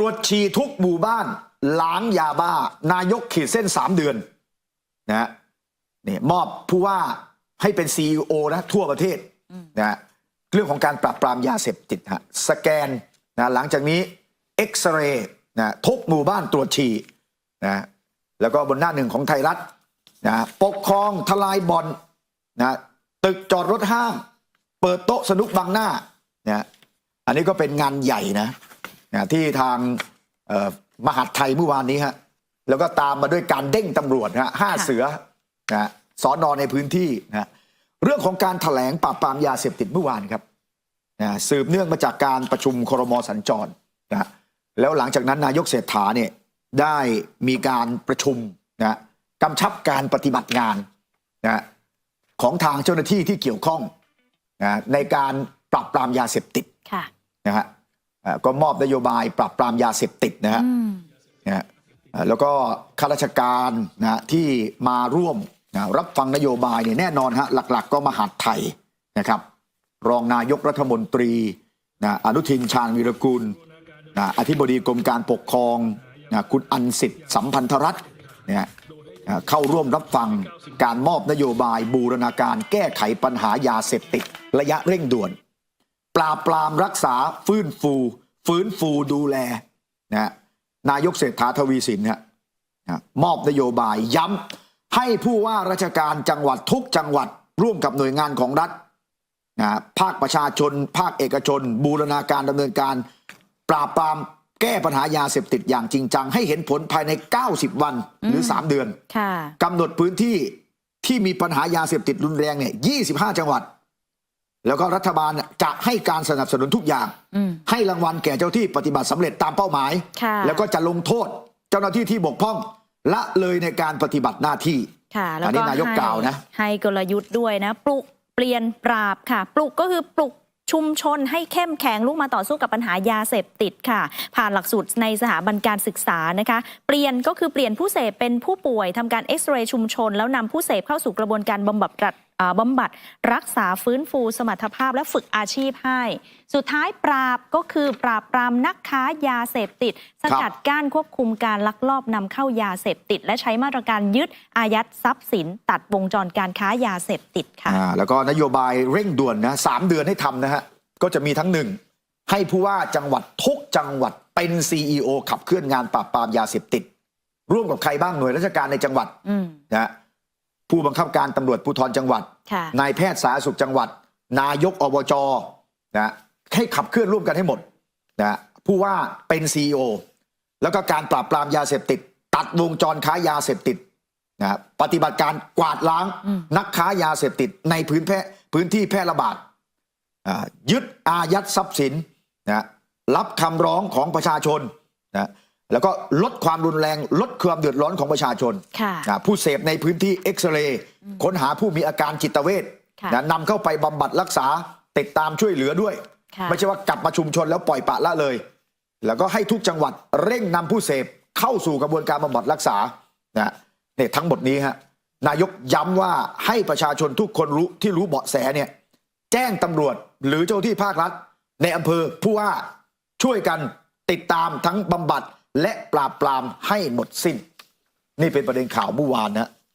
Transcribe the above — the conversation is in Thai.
รวจฉี่ทุกหมู่บ้าน ล้างยาบ้า นายกขีดเส้น3เดือนนะฮะนี่มอบผู้ว่าให้เป็น CEO นะทั่วประเทศนะฮะเรื่องของการปราบปรามยาเสพติดฮะสแกนนะหลังจากนี้เอ็กซเรย์นะทุกหมู่บ้านตรวจฉี่นะแล้วก็บนหน้าหนึ่งของไทยรัฐนะปกครองทลายบอลนะตึกจอดรถห้าง เปิดโต๊ะสนุกบังหน้านะอันนี้ก็เป็นงานใหญ่นะ นะที่ทางเอ่อมหาดไทยเมื่อวานนี้ฮะแล้วก็ตามมาด้วยการเด้งตำรวจนะฮะห้าค่ะเสือนะสอนอในพื้นที่นะเรื่องของการถแถลงปราบปรามยาเสพติดเมื่อวานครับนะสืบเนื่องมาจากการประชุมครมสัญจรนะแล้วหลังจากนั้นนายกเศรษฐาเนี่ยได้มีการประชุมนะกำชับการปฏิบัติงานนะของทางเจ้าหน้าที่ที่เกี่ยวข้องนะในการปราบปรามยาเสพติดค่ะนะฮะเอ่อ ก็มอบนโยบายปราบปรามยาเสพติดนะฮะอืมนะฮะเอ่อแล้วก็ข้าราชการนะฮะที่มาร่วมนะรับฟังนโยบายเนี่ยแน่นอนฮะหลักๆก็มหาดไทยนะครับ รองนายกรัฐมนตรีนะอนุทินชาญวีรกุลนะอธิบดีกรมการปกครองนะคุณอันสิทธิ์สัมพันธรัตน์เนี่ยนะเข้าร่วมรับฟังการมอบนโยบายบูรณาการแก้ไขปัญหายาเสพติดระยะเร่งด่วน ปราบปรามรักษาฟื้นฟู ฟื้นฟูดูแลนะฮะนายกเศรษฐาทวีสินเนี่ยนะมอบนโยบายย้ำให้ผู้ว่าราชการจังหวัดทุกจังหวัดร่วมกับหน่วยงานของรัฐนะภาคประชาชน ภาคเอกชน บูรณาการดำเนินการ ปราบปรามแก้ปัญหายาเสพติดอย่างจริงจัง ให้เห็นผลภายใน 90 วันหรือ 3 เดือนค่ะกำหนดพื้นที่ที่มีปัญหายาเสพติดรุนแรงเนี่ย25 จังหวัด แล้วก็รัฐบาลจะให้การสนับสนุนทุกอย่างอืมให้รางวัลแก่เจ้าที่ปฏิบัติสำเร็จตามเป้าหมายค่ะแล้วก็จะลงโทษเจ้าหน้าที่ที่บกพร่อง ละเลยในการปฏิบัติหน้าที่ค่ะแล้วอันนี้ก็นายกให้กล่าวนะให้กลยุทธ์ด้วยนะปลุกเปลี่ยนปราบค่ะ ปลุกก็คือปลุกชุมชนให้เข้มแข็งลุกมาต่อสู้กับปัญหายาเสพติดค่ะ ผ่านหลักสูตรในสถาบันการศึกษานะคะ เปลี่ยนก็คือเปลี่ยนผู้เสพเป็นผู้ป่วยทำการเอ็กซเรย์ชุมชน แล้วนำผู้เสพเข้าสู่กระบวนการบำบัดรัฐอ่า บำบัดรักษาฟื้นฟูสมรรถภาพและฝึกอาชีพให้ สุดท้ายปราบก็คือปราบปรามนักค้ายาเสพติด สกัดกั้นควบคุมการลักลอบนำเข้ายาเสพติด และใช้มาตรการยึดอายัดทรัพย์สิน ตัดวงจรการค้ายาเสพติดค่ะอ่าแล้วก็นโยบายเร่งด่วนนะสามเดือนให้ทำนะฮะก็จะมีทั้งหนึ่งให้ผู้ว่าจังหวัดทุกจังหวัดเป็น CEO ขับเคลื่อนงานปราบปรามยาเสพติด ร่วมกับใครบ้างหน่วยราชการในจังหวัดอืมนะฮะ ผู้บังคับการตำรวจภูธรจังหวัดค่ะนายแพทย์สาธารณสุขจังหวัด นายกอบจนะให้ขับเคลื่อนร่วมกันให้หมดนะผู้ว่าเป็น CEO แล้วก็การปราบปรามยาเสพติด ตัดวงจรค้ายาเสพติดนะปฏิบัติการกวาดล้างอืมนักค้ายาเสพติดในพื้นแพร่พื้นที่แพร่ระบาดอ่ายึดอายัดทรัพย์สินนะรับคำร้องของประชาชนนะ แล้วก็ลดความรุนแรง ลดความเดือดร้อนของประชาชนค่ะนะผู้เสพในพื้นที่เอ็กซเรย์ค้นหาผู้มีอาการจิตเวชค่ะนะนำเข้าไปบำบัดรักษาติดตามช่วยเหลือด้วยค่ะไม่ใช่ว่ากลับมาชุมชนแล้วปล่อยปละละเลย แล้วก็ให้ทุกจังหวัดเร่งนำผู้เสพเข้าสู่กระบวนการบำบัดรักษานะเนี่ยทั้งหมดนี้ฮะนายกย้ำว่าให้ประชาชนทุกคนรู้ที่รู้เบาะแสเนี่ยแจ้งตำรวจหรือเจ้าหน้าที่ภาครัฐ ในอำเภอผู้ว่าช่วยกันติดตามทั้งบำบัด และปราบปรามให้หมดสิ้น นี่เป็นประเด็นข่าวเมื่อวานนะ